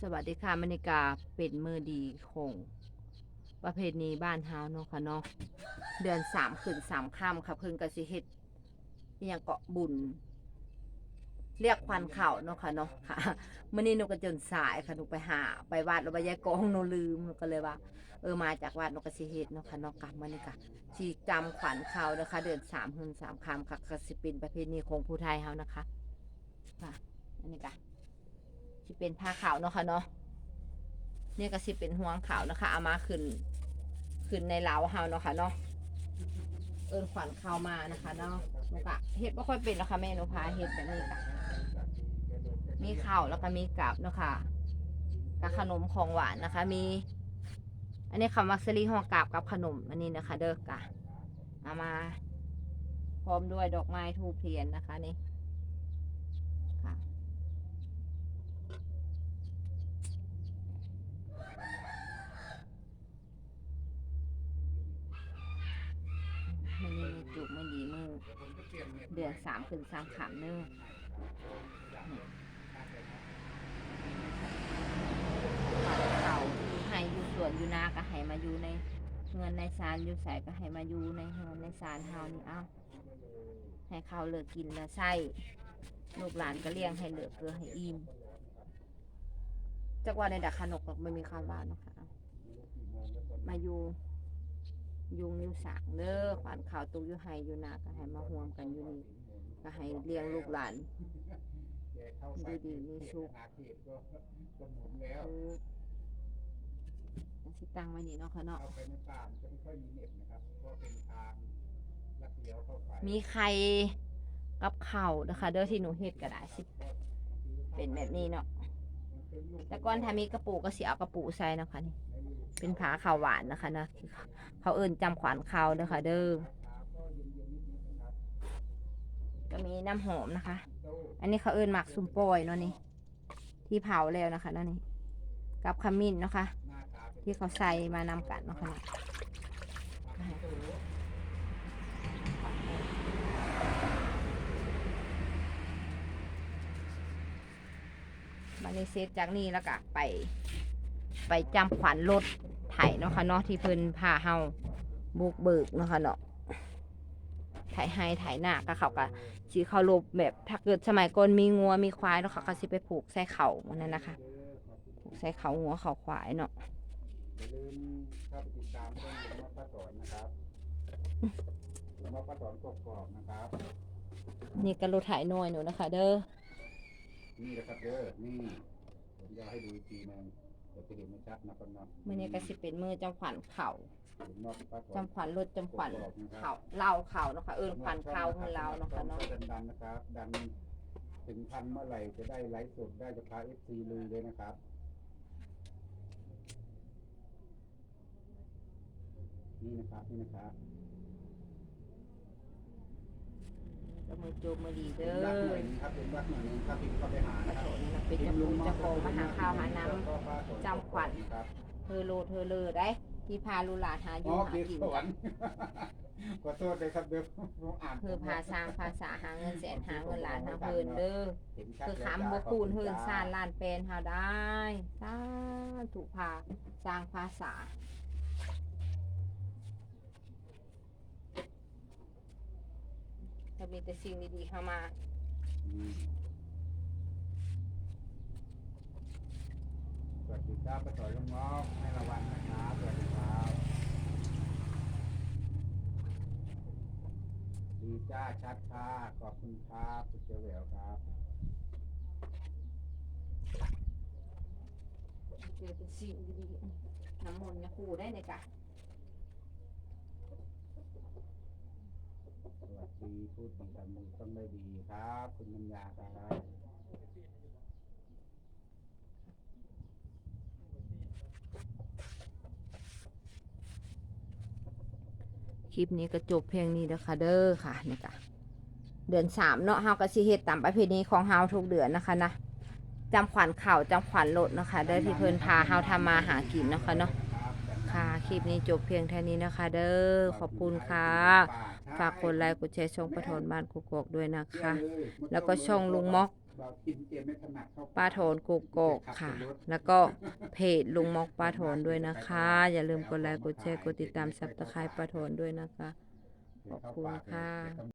สวัสดีค่ะมณิกาเป็นมือดีของประเพณีบ้านเฮาเนาะค่ะเนาะเดือนสามขึ้นสามค่ำค่ะเพิ่นกสิเฮ็ดยังเกาะบุญ เรียกควันเข่าเนาะค่ะเนาะค่ะมื่อนี้หนูก็จนสายค่ะหนูไปหา ไปวัดแล้วไปยายกองหนูลืมหนูก็เลยว่า เออมาจากวัดหนูกสิเฮ็ดเนาะค่ะเนาะกลับมานี่ค่ะสิจำขวัญเข่านะคะ เดือนสามขึ้นสามค่ำค่ะก็สิเป็นประเพณีของผู้ไทยเฮานะคะค่ะอันนี้ค่ะ สิเป็นผ้าขาวเนาะค่ะเนาะเนี่ยก็สิเป็นห่วงขาวนะคะเอามาขึ้นขึ้นในเล้าเฮาเนาะค่ะเนาะเอิญขวัญเข้ามานะคะเนาะหนูกะเฮ็ดไม่ค่อยเป็นหรอกค่ะแม่หนูพาเฮ็ดแบบนี้กะมีข้าวแล้วก็มีกับเนาะค่ะกับขนมของหวานนะคะ มี อันนี้คำวักซรีห่อกาบกับขนมอันนี้นะคะ เด้อกะเอามา พร้อมด้วยดอกไม้ทูบเทียนนะคะนี่ค่ะ มันนี่ จุกมันดีมือเดือนสามขึ้นสามขามเนื้อเขาอยู่ให้อยู่สวนอยู่นาก็ให้มาอยู่ในเงินในซานอยู่ใส่ก็ให้มาอยู่ในเงินในซานเฮานี่เอ้าให้เขาเลิกกินแล้วใส่ลูกหลานก็เลี้ยงให้เหลือเกลือให้อิ่มจักว่าในดักขนกไม่มีคำว่านะคะมาอยู่ ยุงอยู่สางเด้อขวานข่าวตุกอยู่ไฮอยู่นาก็ให้มาห่วมกันอยู่นี่ก็ให้เลี้ยงลูกหลานดีดีๆมีสุขคือสิตังไว้นี่เนาะค่ะเนาะเข้าไปในป่ามันจะไม่ค่อยมีเน็ตนะครับเพราะเป็นทางลัดเลี้ยวเข้าไปมีไข่กับเข่าวนะคะเด้อที่หนูเฮ็ดก็ได้สิ เป็นแบบนี้เนาะแต่ก่อนถ้ามีกระปูก็สิเอากระปูใส่เนาะคะนี่ เป็นผาขาวหวานนะคะนะเขาเอิ้นจำขวานขาวเด้อค่ะ เด้อก็มีน้ำหอมนะคะ อันนี้เขาเอิ้นหมักซุมปอยเนาะนี่ที่เผาแล้วนะคะนั่นนี่กับขมิ้นเนาะคะหน้าตาเป็นที่เขาใส่มานำกันเนาะคะบันนี้เซตจากนี้แล้วก็ไป ไปจำขวัญรถ ไถเนาะค่ะเนาะที่เพิ่นพาเฮาบุกเบิกเนาะค่ะเนาะไถให้ไถหน้าก็เขาก็สิเขาลบแบบถ้าเกิดสมัยก่อนมีงัวมีควายเนาะเขาก็สิไปผูกใส่เขามันนั่นนะคะ ผูกใส่เขางัวเขาควายเนาะอย่าลืมเข้าไปติดตามช่องหลวงพ่อป้าสอนนะครับหลวงพ่อป้าสอนกกอกนะครับนี่ก็รถไถน้อยหนูนะคะ เด้อนี่นะครับเด้อนี่ผมจะให้ดูอีกทีหนึง เดี๋ยวจะเห็นไม่ชัดนะคนนอนมื้อนี้ก็สิเป็นมือจำขวัญเข่าหลวงพ่อป้าสอนจำขวัญรถจำขวัญเข่าเล่าเข่าเนาะค่ะเอิ้นขวัญเข่าคือเล่าเนาะค่ะเนาะดันดันๆนะครับ ดันถึงพันเมื่อไหร่จะได้ไลฟ์สดได้จะพาเอฟซีลุยเลยนะครับนี่นะครับนี่นะครับ ก็มือ จูบมือดีเด้อรักหน่อยนึงครับเป็นรักหน่อยนึงครับที่เข้าไปหาครับเป็นจ้าปู่เจ้าของมาหาข้าวหาน้ำจำขวัญเธอโลเธอเลอได้ที่พาลูหลาหาอยู่หาอกินสวรรค์ขอโทษเลยครับเดี๋ยวผมอ่านคือพาสร้างภาษาหาเงินแสนหาเงินล้านหาเพิ่นเด้อคือแล้วคำบ่คูณขอบเฮินจ้ซานล้านเป็นเฮาได้สาธุพาสร้างภาษา จะมีแต่สิ่งดีๆเข้ามาอืมสวัสดีครับป้าต่อยลุงงอกให้ระวังนะครับสวัสดีครับดีจ้าชัดค่ะขอบคุณครับคุณเจเหววครับเจอเป็นสิ่งดีๆน้ำมนต์นะครูได้ในกะีพูดดีทำมือต้องได้ดีครับ คุณมัญญาครับคลิปนี้ก็จบเพียงนี้นะคะเด้อค่ะนี่กะเดือนสามเนาะเฮาก็สิเฮ็ดตามประเพณีของเฮาทุกเดือนนะคะนะจำขวัญเข่าจำขวัญรถนะคะเด้ที่เพิ่นพาเฮาทำมาหากินนะคะเนาะ คลิปนี้จบเพียงเท่านี้นะคะ เด้อขอบคุณค่ะ ฝากกดไลค์กดแชร์ช่องประทนบ้านกุกกอกด้วยนะคะ แล้วก็ช่องลุงม็อกเรากินเจไม่ถนัดเข้าป้าโทนกุกกอกค่ะ แล้วก็เพจลุงม็อกป้าโทนด้วยนะคะ อย่าลืมกดไลค์กดแชร์กดติดตามซับสไครป์ป้าโทนด้วยนะคะ ขอบคุณค่ะ